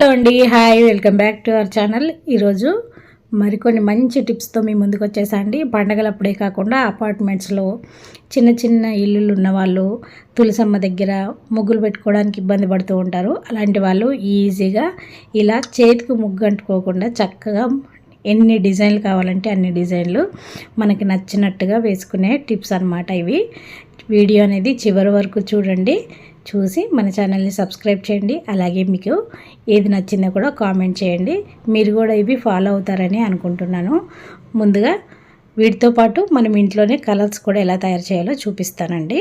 Hello అండి hi welcome back to our channel. ఈరోజు మరికొన్ని మంచి టిప్స్తో మీ ముందుకు వచ్చేసండి పండగలప్పుడే కాకుండా అపార్ట్మెంట్స్లో చిన్న చిన్న ఇల్లులు ఉన్నవాళ్ళు తులసమ్మ దగ్గర ముగ్గులు పెట్టుకోవడానికి ఇబ్బంది పడుతూ ఉంటారు. అలాంటి వాళ్ళు ఈజీగా ఇలా చేతికి ముగ్గు అంటుకోకుండా చక్కగా ఎన్ని డిజైన్లు కావాలంటే అన్ని డిజైన్లు మనకి నచ్చినట్టుగా వేసుకునే టిప్స్ అనమాట ఇవి. వీడియో అనేది చివరి వరకు చూడండి. చూసి మన ఛానల్ని సబ్స్క్రైబ్ చేయండి. అలాగే మీకు ఏది నచ్చిందో కూడా కామెంట్ చేయండి. మీరు కూడా ఇవి ఫాలో అవుతారని అనుకుంటున్నాను. ముందుగా వీటితో పాటు మనం ఇంట్లోనే కలర్స్ కూడా ఎలా తయారు చేయాలో చూపిస్తానండి.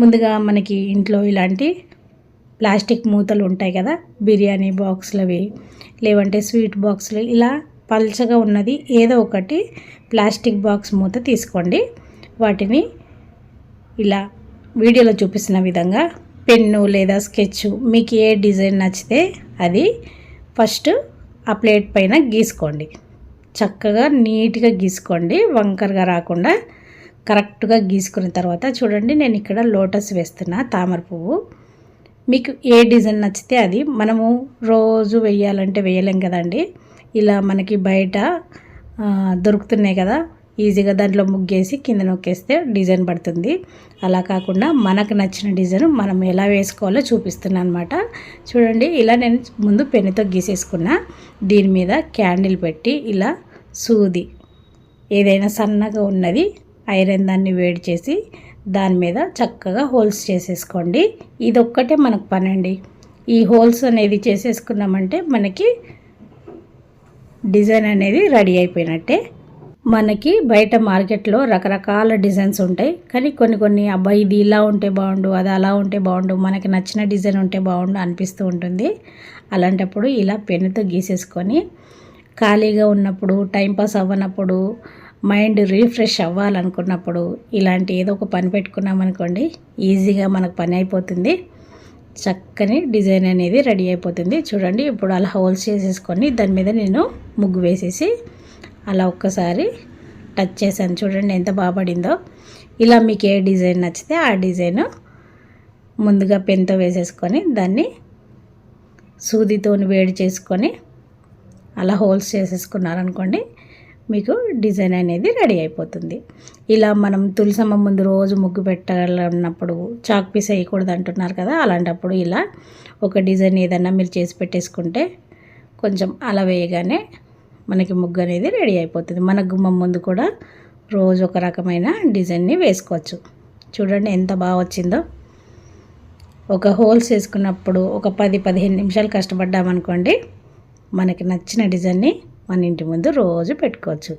ముందుగా మనకి ఇంట్లో ఇలాంటి ప్లాస్టిక్ మూతలు ఉంటాయి కదా బిర్యానీ బాక్స్లవి లేవంటే స్వీట్ బాక్స్లు ఇలా పల్చగా ఉన్నది ఏదో ఒకటి ప్లాస్టిక్ బాక్స్ మూత తీసుకోండి. వాటిని ఇలా వీడియోలో చూపిస్తున్న విధంగా పెన్ను లేదా స్కెచ్ మీకు ఏ డిజైన్ నచ్చితే అది ఫస్ట్ ఆ ప్లేట్ పైన గీసుకోండి. చక్కగా నీట్గా గీసుకోండి. వంకరగా రాకుండా కరెక్ట్గా గీసుకున్న తర్వాత చూడండి నేను ఇక్కడ లోటస్ వేస్తున్నా తామర పువ్వు. మీకు ఏ డిజైన్ నచ్చితే అది మనము రోజు వేయాలంటే వేయలేం కదండి. ఇలా మనకి బయట దొరుకుతున్నాయి కదా ఈజీగా దాంట్లో ముగ్గేసి కింద నొక్కేస్తే డిజైన్ పడుతుంది. అలా కాకుండా మనకు నచ్చిన డిజైన్ మనం ఎలా వేసుకోవాలో చూపిస్తున్నాను అనమాట చూడండి ఇలా నేను ముందు పెన్నుతో గీసేసుకున్నా దీని మీద క్యాండిల్ పెట్టి ఇలా సూది. ఏదైనా సన్నగా ఉన్నది ఐరన్ దాన్ని వేడి చేసి దాని మీద చక్కగా హోల్స్ చేసేసుకోండి. ఇది ఒక్కటే మనకు పని అండి ఈ హోల్స్ అనేది చేసేసుకున్నామంటే మనకి డిజైన్ అనేది రెడీ అయిపోయినట్టే. మనకి బయట మార్కెట్లో రకరకాల డిజైన్స్ ఉంటాయి. కానీ కొన్ని కొన్ని అబ్బాయి ఇది ఇలా ఉంటే బాగుండు అది అలా ఉంటే బాగుండు మనకి నచ్చిన డిజైన్ ఉంటే బాగుండు అనిపిస్తూ ఉంటుంది. అలాంటప్పుడు ఇలా పెన్నుతో గీసేసుకొని ఖాళీగా ఉన్నప్పుడు టైంపాస్ అవ్వనప్పుడు మైండ్ రీఫ్రెష్ అవ్వాలనుకున్నప్పుడు ఇలాంటి ఏదో ఒక పని పెట్టుకున్నామనుకోండి ఈజీగా మనకు పని అయిపోతుంది. చక్కని డిజైన్ అనేది రెడీ అయిపోతుంది. చూడండి ఇప్పుడు అలా హోల్స్ చేసేసుకొని దాని మీద నేను ముగ్గు వేసేసి అలా ఒక్కసారి టచ్ చేశాను. చూడండి ఎంత బాగుపడిందో ఇలా మీకు ఏ డిజైన్ నచ్చితే ఆ డిజైన్ ముందుగా పెన్తో వేసేసుకొని దాన్ని సూదితో వేడి చేసుకొని అలా హోల్స్ చేసేసుకున్నారనుకోండి మీకు డిజైన్ అనేది రెడీ అయిపోతుంది. ఇలా మనం తులసమ్మ ముందు రోజు ముగ్గు పెట్టాలన్నప్పుడు చాక్ పీస్ వేయకూడదు అంటున్నారు కదా అలాంటప్పుడు ఇలా ఒక డిజైన్ ఏదన్నా మీరు చేసి పెట్టేసుకుంటే కొంచెం అలా వేయగానే మనకి ముగ్గు అనేది రెడీ అయిపోతుంది. మన గుమ్మం ముందు కూడా రోజు ఒక రకమైన డిజైన్ని వేసుకోవచ్చు. చూడండి ఎంత బాగా వచ్చిందో. ఒక హోల్స్ వేసుకున్నప్పుడు ఒక పది పదిహేను నిమిషాలు కష్టపడ్డామనుకోండి మనకి నచ్చిన డిజైన్ని మన ఇంటి ముందు రోజు పెట్టుకోవచ్చు.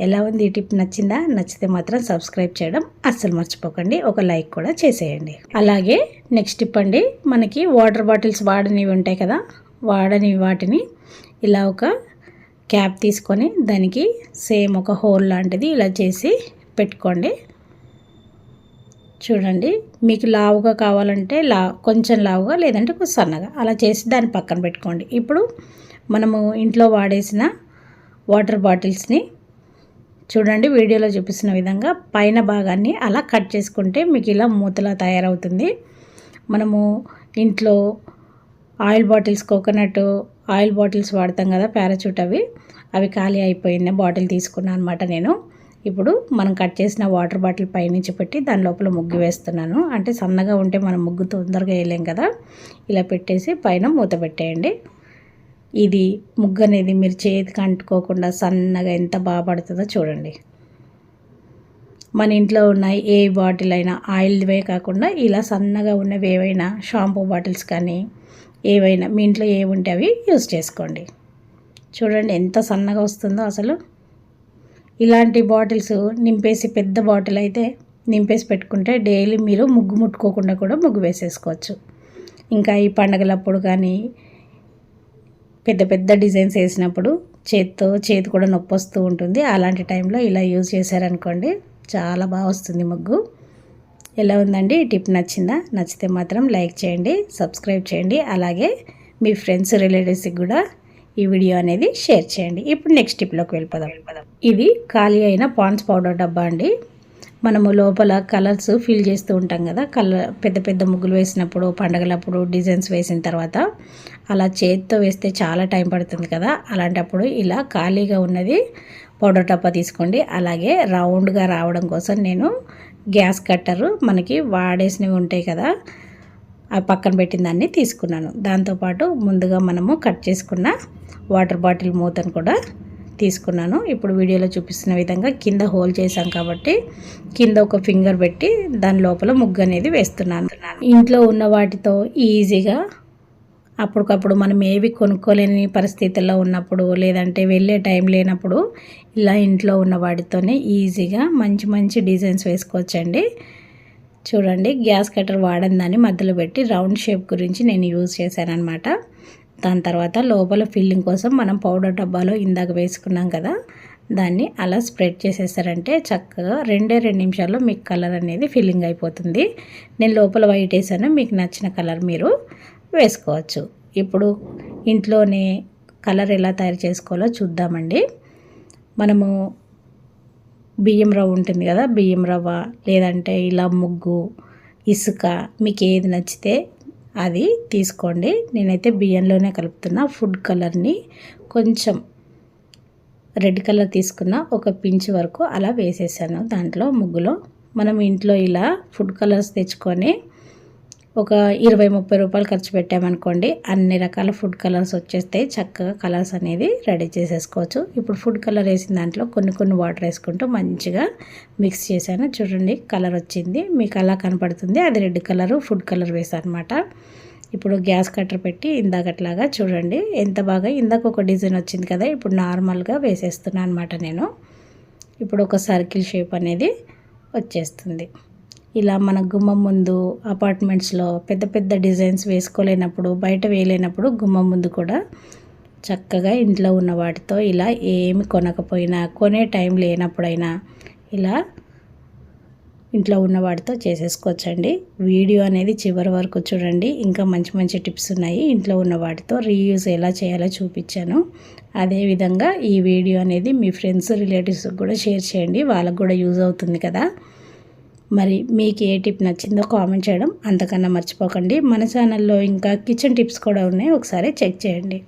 ఎలా ఉంది? ఈ టిప్ నచ్చిందా? నచ్చితే మాత్రం సబ్స్క్రైబ్ చేయడం అస్సలు మర్చిపోకండి. ఒక లైక్ కూడా చేసేయండి. అలాగే నెక్స్ట్ టిప్ అండి మనకి వాటర్ బాటిల్స్ వాడనివి ఉంటాయి కదా వాడని వాటిని ఇలా ఒక క్యాప్ తీసుకొని దానికి సేమ్ ఒక హోల్ లాంటిది ఇలా చేసి పెట్టుకోండి. చూడండి మీకు లావుగా కావాలంటే లా కొంచెం లావుగా లేదంటే కొంచెం సన్నగా అలా చేసి దాన్ని పక్కన పెట్టుకోండి. ఇప్పుడు మనము ఇంట్లో వాడేసిన వాటర్ బాటిల్స్ని చూడండి వీడియోలో చూపిస్తున్న విధంగా పైన భాగాన్ని అలా కట్ చేసుకుంటే మీకు ఇలా మూతలా తయారవుతుంది. మనము ఇంట్లో oil bottles coconut oil bottles వాడతాం కదా పారాచూట్ అవి. అవి ఖాళీ అయిపోయింది బాటిల్ తీసుకున్నాను అనమాట నేను. ఇప్పుడు మనం కట్ చేసిన వాటర్ బాటిల్ పైనుంచి పెట్టి దాని లోపల ముగ్గు వేస్తున్నాను. అంటే సన్నగా ఉంటే మనం ముగ్గు తొందరగా వేయలేం కదా. ఇలా పెట్టేసి పైన మూత పెట్టేయండి. ఇది ముగ్గు అనేది మీరు చేతికి అంటుకోకుండా సన్నగా ఎంత బాగా పడుతుందో చూడండి. మన ఇంట్లో ఉన్న ఏ బాటిల్ అయినా ఆయిల్వే కాకుండా ఇలా సన్నగా ఉన్నవి ఏవైనా షాంపూ బాటిల్స్ కానీ ఏవైనా మీ ఇంట్లో ఏవి ఉంటే అవి యూజ్ చేసుకోండి. చూడండి ఎంత సన్నగా వస్తుందో అసలు. ఇలాంటి బాటిల్స్ నింపేసి పెద్ద బాటిల్ అయితే నింపేసి పెట్టుకుంటే డైలీ మీరు ముగ్గు ముట్టుకోకుండా కూడా ముగ్గు వేసేసుకోవచ్చు. ఇంకా ఈ పండగలప్పుడు కానీ పెద్ద పెద్ద డిజైన్స్ వేసినప్పుడు చేత్తో చేతి కూడా నొప్పి వస్తూ ఉంటుంది. అలాంటి టైంలో ఇలా యూజ్ చేశారనుకోండి చాలా బాగా వస్తుంది ముగ్గు. ఎలా ఉందండి? ఈ టిప్ నచ్చిందా? నచ్చితే మాత్రం లైక్ చేయండి సబ్స్క్రైబ్ చేయండి అలాగే మీ ఫ్రెండ్స్ రిలేటివ్స్కి కూడా ఈ వీడియో అనేది షేర్ చేయండి. ఇప్పుడు నెక్స్ట్ టిప్లోకి వెళ్ళిపోదాం. ఇది ఖాళీ అయిన పాండ్స్ పౌడర్ డబ్బా అండి. మనము లోపల కలర్స్ ఫిల్ చేస్తూ ఉంటాం కదా కలర్ పెద్ద పెద్ద ముగ్గులు వేసినప్పుడు పండగలప్పుడు డిజైన్స్ వేసిన తర్వాత అలా చేతితో వేస్తే చాలా టైం పడుతుంది కదా అలాంటప్పుడు ఇలా ఖాళీగా ఉన్నది పౌడర్ టప్ప తీసుకోండి. అలాగే రౌండ్గా రావడం కోసం నేను గ్యాస్ కట్టరు మనకి వాడేసినవి ఉంటాయి కదా ఆ పక్కన పెట్టిన దాన్ని తీసుకున్నాను. దాంతోపాటు ముందుగా మనము కట్ చేసుకున్న వాటర్ బాటిల్ మూతను కూడా తీసుకున్నాను. ఇప్పుడు వీడియోలో చూపిస్తున్న విధంగా కింద హోల్ చేశాం కాబట్టి కింద ఒక ఫింగర్ పెట్టి దాని లోపల ముగ్గు అనేది వేస్తున్నాను. ఇంట్లో ఉన్న వాటితో ఈజీగా అప్పటికప్పుడు మనం ఏవి కొనుక్కోలేని పరిస్థితుల్లో ఉన్నప్పుడు లేదంటే వెళ్ళే టైం లేనప్పుడు ఇలా ఇంట్లో ఉన్న వాటితోనే ఈజీగా మంచి మంచి డిజైన్స్ వేసుకోవచ్చండి. చూడండి గ్యాస్ కట్టర్ వాడని దాన్ని మధ్యలో పెట్టి రౌండ్ షేప్ గురించి నేను యూజ్ చేశానమాట దాని తర్వాత లోపల ఫిల్లింగ్ కోసం మనం పౌడర్ డబ్బాలో ఇందాక వేసుకున్నాం కదా దాన్ని అలా స్ప్రెడ్ చేసేసారంటే చక్కగా రెండే రెండు నిమిషాల్లో మీకు కలర్ అనేది ఫిల్లింగ్ అయిపోతుంది. నేను లోపల వైట్ వేసాను మీకు నచ్చిన కలర్ మీరు వేసుకోవచ్చు. ఇప్పుడు ఇంట్లోనే కలర్ ఎలా తయారు చేసుకోవాలో చూద్దామండి. మనము బియ్యం రవ్వ ఉంటుంది కదా బియ్యం రవ్వ లేదంటే ఇలా ముగ్గు ఇసుక మీకు ఏది నచ్చితే అది తీసుకోండి. నేనైతే బియ్యంలోనే కలుపుతున్నా. ఫుడ్ కలర్ని కొంచెం రెడ్ కలర్ తీసుకున్న ఒక పించ్ వరకు అలా వేసేసాను దాంట్లో ముగ్గులో. మనం ఇంట్లో ఇలా ఫుడ్ కలర్స్ తెచ్చుకొని ఒక ఇరవై ముప్పై రూపాయలు ఖర్చు పెట్టామనుకోండి అన్ని రకాల ఫుడ్ కలర్స్ వచ్చేస్తాయి. చక్కగా కలర్స్ అనేది రెడీ చేసేసుకోవచ్చు. ఇప్పుడు ఫుడ్ కలర్ వేసిన దాంట్లో కొన్ని కొన్ని వాటర్ వేసుకుంటూ మంచిగా మిక్స్ చేశాను. చూడండి కలర్ వచ్చింది. మీకు అలా కనపడుతుంది. అది రెడ్ కలరు ఫుడ్ కలర్ వేసాను అనమాట ఇప్పుడు గ్యాస్ కట్టర్ పెట్టి ఇందాకట్లాగా చూడండి ఎంత బాగా ఇందాక ఒక డిజైన్ వచ్చింది కదా ఇప్పుడు నార్మల్గా వేసేస్తున్నాను అనమాట నేను. ఇప్పుడు ఒక సర్కిల్ షేప్ అనేది వచ్చేస్తుంది. ఇలా మన గుమ్మం ముందు అపార్ట్మెంట్స్లో పెద్ద పెద్ద డిజైన్స్ వేసుకోలేనప్పుడు బయట వేయలేనప్పుడు గుమ్మం ముందు కూడా చక్కగా ఇంట్లో ఉన్న వాటితో ఇలా ఏమి కొనకపోయినా కొనే టైం లేనప్పుడైనా ఇలా ఇంట్లో ఉన్న వాటితో చేసేసుకోవచ్చండి. వీడియో అనేది చివరి వరకు చూడండి. ఇంకా మంచి మంచి టిప్స్ ఉన్నాయి. ఇంట్లో ఉన్న వాటితో రీయూజ్ ఎలా చేయాలో చూపించాను. అదేవిధంగా ఈ వీడియో అనేది మీ ఫ్రెండ్స్ రిలేటివ్స్కి కూడా షేర్ చేయండి. వాళ్ళకు కూడా యూజ్ అవుతుంది కదా. మరి మీకు ఏ టిప్ నచ్చిందో కామెంట్ చేయడం అంతకన్నా మర్చిపోకండి. మన ఛానల్లో ఇంకా కిచెన్ టిప్స్ కూడా ఉన్నాయి. ఒకసారి చెక్ చేయండి.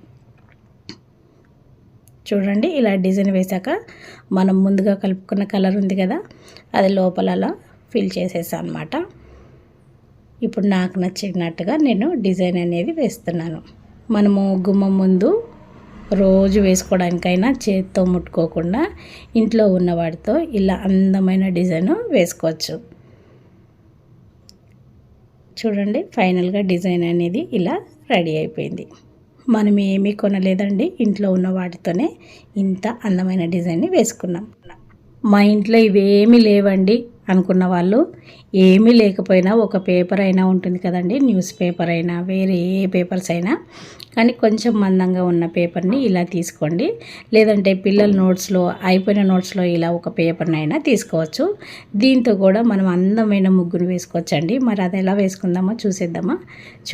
చూడండి ఇలా డిజైన్ వేశాక మనం ముందుగా కలుపుకున్న కలర్ ఉంది కదా అది లోపల అలా ఫిల్ చేసేసా అనమాట ఇప్పుడు నాకు నచ్చినట్టుగా నేను డిజైన్ అనేది వేస్తున్నాను. మనము గుమ్మం ముందు రోజు వేసుకోవడానికైనా చేతితో ముట్టుకోకుండా ఇంట్లో ఉన్న వాటితో ఇలా అందమైన డిజైన్ వేసుకోవచ్చు. చూడండి ఫైనల్గా డిజైన్ అనేది ఇలా రెడీ అయిపోయింది. మనం ఏమీ కొనలేదండి ఇంట్లో ఉన్న వాటితోనే ఇంత అందమైన డిజైన్ని వేసుకున్నాం. మా ఇంట్లో ఇవేమీ లేవండి. అనుకున్న వాళ్ళు ఏమీ లేకపోయినా ఒక పేపర్ అయినా ఉంటుంది కదండి న్యూస్ పేపర్ అయినా వేరే ఏ పేపర్స్ అయినా. కానీ కొంచెం మందంగా ఉన్న పేపర్ని ఇలా తీసుకోండి. లేదంటే పిల్లల నోట్స్లో అయిపోయిన నోట్స్లో ఇలా ఒక పేపర్ని అయినా తీసుకోవచ్చు. దీంతో కూడా మనం అందమైన ముగ్గురు వేసుకోవచ్చండి. మరి అది ఎలా వేసుకుందామో చూసేద్దామా.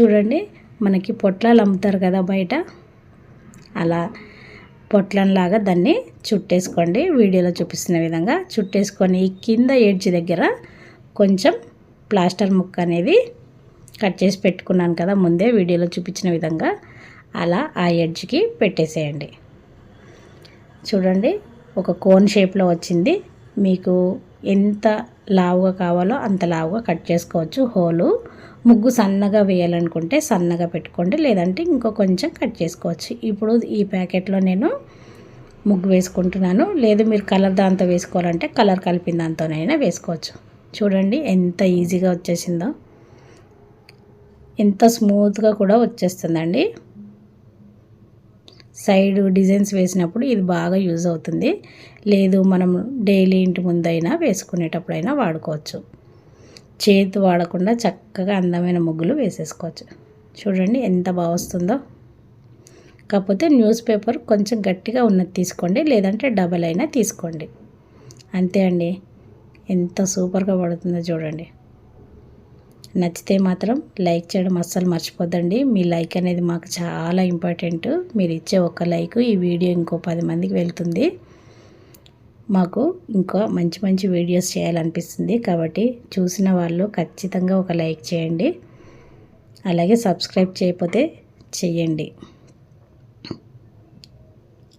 చూడండి మనకి పొట్లాలు అమ్ముతారు కదా బయట. అలా పొట్లంలాగా దాన్ని చుట్టేసుకోండి. వీడియోలో చూపిస్తున్న విధంగా చుట్టేసుకొని కింద ఎడ్జ్ దగ్గర కొంచెం ప్లాస్టర్ ముక్క అనేది కట్ చేసి పెట్టుకున్నాను కదా ముందే వీడియోలో చూపించిన విధంగా అలా ఆ ఎడ్జ్కి పెట్టేసేయండి. చూడండి ఒక కోన్ షేప్లో వచ్చింది. మీకు ఎంత లావుగా కావాలో అంత లావుగా కట్ చేసుకోవచ్చు. హోలు ముగ్గు సన్నగా వేయాలనుకుంటే సన్నగా పెట్టుకోండి లేదంటే ఇంకో కొంచెం కట్ చేసుకోవచ్చు. ఇప్పుడు ఈ ప్యాకెట్లో నేను ముగ్గు వేసుకుంటున్నాను. లేదు మీరు కలర్ దాంతో వేసుకోవాలంటే కలర్ కలిపిన దాంతోనైనా వేసుకోవచ్చు. చూడండి ఎంత ఈజీగా వచ్చేసిందో. ఎంత స్మూత్గా కూడా వచ్చేస్తుందండి. సైడ్ డిజైన్స్ వేసినప్పుడు ఇది బాగా యూజ్ అవుతుంది. లేదు మనం డైలీ ఇంటి ముందైనా వేసుకునేటప్పుడైనా వాడుకోవచ్చు. చేతి వాడకుండా చక్కగా అందమైన ముగ్గులు వేసేసుకోవచ్చు. చూడండి ఎంత బాగా వస్తుందో. కాకపోతే న్యూస్ పేపర్ కొంచెం గట్టిగా ఉన్నది తీసుకోండి లేదంటే డబల్ అయినా తీసుకోండి. అంతే అండి. ఎంత సూపర్గా పడుతుందో చూడండి. నచ్చితే మాత్రం లైక్ చేయడం అస్సలు మర్చిపోద్దండి. మీ లైక్ అనేది మాకు చాలా ఇంపార్టెంట్. మీరు ఇచ్చే ఒక లైక్ ఈ వీడియో ఇంకో పది మందికి వెళ్తుంది. మాకు ఇంకా మంచి మంచి వీడియోస్ చేయాలనిపిస్తుంది కాబట్టి చూసిన వాళ్ళు ఖచ్చితంగా ఒక లైక్ చేయండి. అలాగే సబ్స్క్రైబ్ చేయకపోతే చేయండి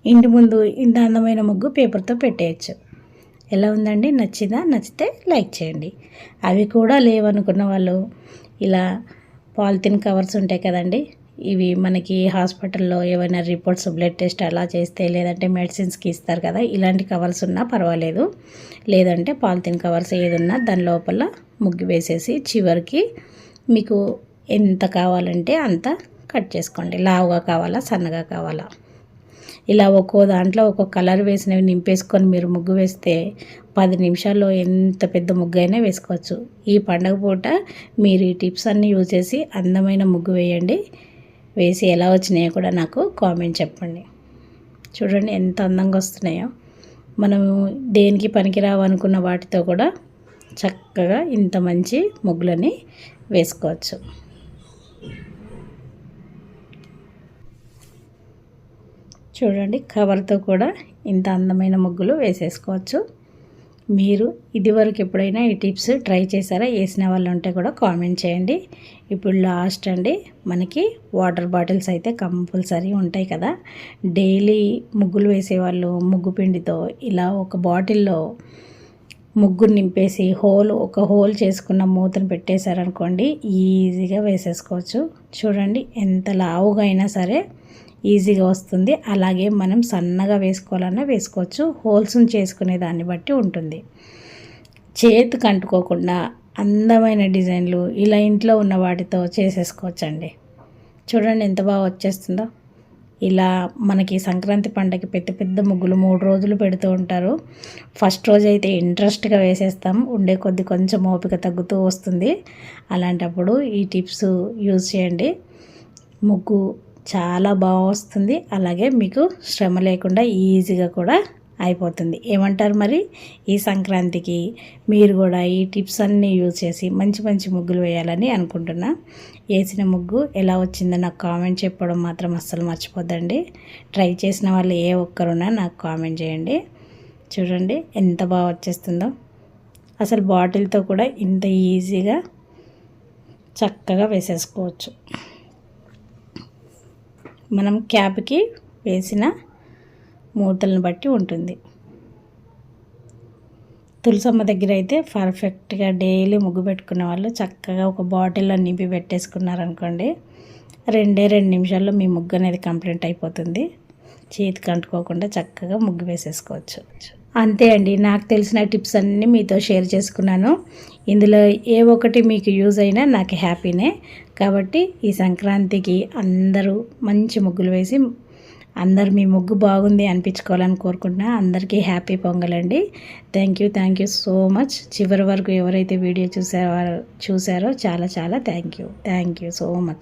ఇంటి ముందు ఇంత అందమైన ముగ్గు పేపర్తో పెట్టేయచ్చు. ఎలా ఉందండి? నచ్చిందా? నచ్చితే లైక్ చేయండి. అవి కూడా లేవనుకున్న వాళ్ళు ఇలా పాలిథిన్ కవర్స్ ఉంటాయి కదండి ఇవి మనకి హాస్పిటల్లో ఏమైనా రిపోర్ట్స్ బ్లడ్ టెస్ట్ అలా చేస్తే లేదంటే మెడిసిన్స్కి ఇస్తారు కదా ఇలాంటి కవర్స్ ఉన్నా పర్వాలేదు. లేదంటే పాలిథిన్ కవర్స్ ఏదున్నా దాని లోపల ముగ్గు వేసేసి చివరికి మీకు ఎంత కావాలంటే అంత కట్ చేసుకోండి. లావుగా కావాలా సన్నగా కావాలా? ఇలా ఒక్కో దాంట్లో ఒక్కొక్క కలర్ వేసినవి నింపేసుకొని మీరు ముగ్గు వేస్తే పది నిమిషాల్లో ఎంత పెద్ద ముగ్గు అయినా వేసుకోవచ్చు. ఈ పండగ పూట మీరు ఈ టిప్స్ అన్నీ యూజ్ చేసి అందమైన ముగ్గు వేయండి. వేసి ఎలా వచ్చినాయో కూడా నాకు కామెంట్ చెప్పండి. చూడండి ఎంత అందంగా వస్తున్నాయో. మనము దేనికి పనికిరావు అనుకున్న వాటితో కూడా చక్కగా ఇంత మంచి ముగ్గులని వేసుకోవచ్చు. చూడండి కవర్తో కూడా ఇంత అందమైన ముగ్గులు వేసేసుకోవచ్చు. మీరు ఇదివరకు ఎప్పుడైనా ఈ టిప్స్ ట్రై చేశారా? వేసిన వాళ్ళు ఉంటే కూడా కామెంట్ చేయండి. ఇప్పుడు లాస్ట్ అండి. మనకి వాటర్ బాటిల్స్ అయితే కంపల్సరీ ఉంటాయి కదా. డైలీ ముగ్గులు వేసేవాళ్ళు ముగ్గు పిండితో ఇలా ఒక బాటిల్లో ముగ్గురు నింపేసి హోల్ ఒక హోల్ చేసుకున్న మూతను పెట్టేశారనుకోండి ఈజీగా వేసేసుకోవచ్చు. చూడండి ఎంత లావుగా అయినా సరే ఈజీగా వస్తుంది. అలాగే మనం సన్నగా వేసుకోవాలన్నా వేసుకోవచ్చు. హోల్స్ని చేసుకునే దాన్ని బట్టి ఉంటుంది. చేతికి అంటుకోకుండా అందమైన డిజైన్లు ఇలా ఇంట్లో ఉన్న వాటితో చేసేసుకోవచ్చండి. చూడండి ఎంత బాగా వచ్చేస్తుందో. ఇలా మనకి సంక్రాంతి పండగకి పెద్ద పెద్ద ముగ్గులు మూడు రోజులు పెడుతూ ఉంటారు. ఫస్ట్ రోజు అయితే ఇంట్రెస్ట్గా వేసేస్తాం. ఉండే కొద్ది కొంచెం ఓపిక తగ్గుతూ వస్తుంది. అలాంటప్పుడు ఈ టిప్స్ యూజ్ చేయండి. ముగ్గు చాలా బాగా వస్తుంది అలాగే మీకు శ్రమ లేకుండా ఈజీగా కూడా అయిపోతుంది. ఏమంటారు మరి? ఈ సంక్రాంతికి మీరు కూడా ఈ టిప్స్ అన్నీ యూజ్ చేసి మంచి మంచి ముగ్గులు వేయాలని అనుకుంటున్నా. వేసిన ముగ్గు ఎలా వచ్చిందో నాకు కామెంట్ చెప్పడం మాత్రం అస్సలు మర్చిపోద్దండి. ట్రై చేసిన వాళ్ళు ఏ ఒక్కరున్నా నాకు కామెంట్ చేయండి. చూడండి ఎంత బాగా వచ్చేస్తుందో. అసలు బాటిల్తో కూడా ఇంత ఈజీగా చక్కగా వేసేసుకోవచ్చు. మనం క్యాప్కి వేసిన మూతలను బట్టి ఉంటుంది. తులసమ్మ దగ్గర అయితే పర్ఫెక్ట్గా డైలీ ముగ్గు పెట్టుకునే వాళ్ళు చక్కగా ఒక బాటిల్లో నింపి పెట్టేసుకున్నారనుకోండి రెండే రెండు నిమిషాల్లో మీ ముగ్గు అనేది కంప్లీట్ అయిపోతుంది. చేతికి అంటుకోకుండా చక్కగా ముగ్గు వేసేసుకోవచ్చు. అంతే అండి నాకు తెలిసిన టిప్స్ అన్నీ మీతో షేర్ చేసుకున్నాను. ఇందులో ఏ ఒక్కటి మీకు యూజ్ అయినా నాకు హ్యాపీనే. కాబట్టి ఈ సంక్రాంతికి అందరూ మంచి ముగ్గులు వేసి అందరు మీ ముగ్గు బాగుంది అనిపించుకోవాలని కోరుకుంటున్నా. అందరికీ happy పొంగలండి. Thank you thank you so much చివరి వరకు ఎవరైతే వీడియో చూసారో చూసారో చాలా చాలా thank you thank you so much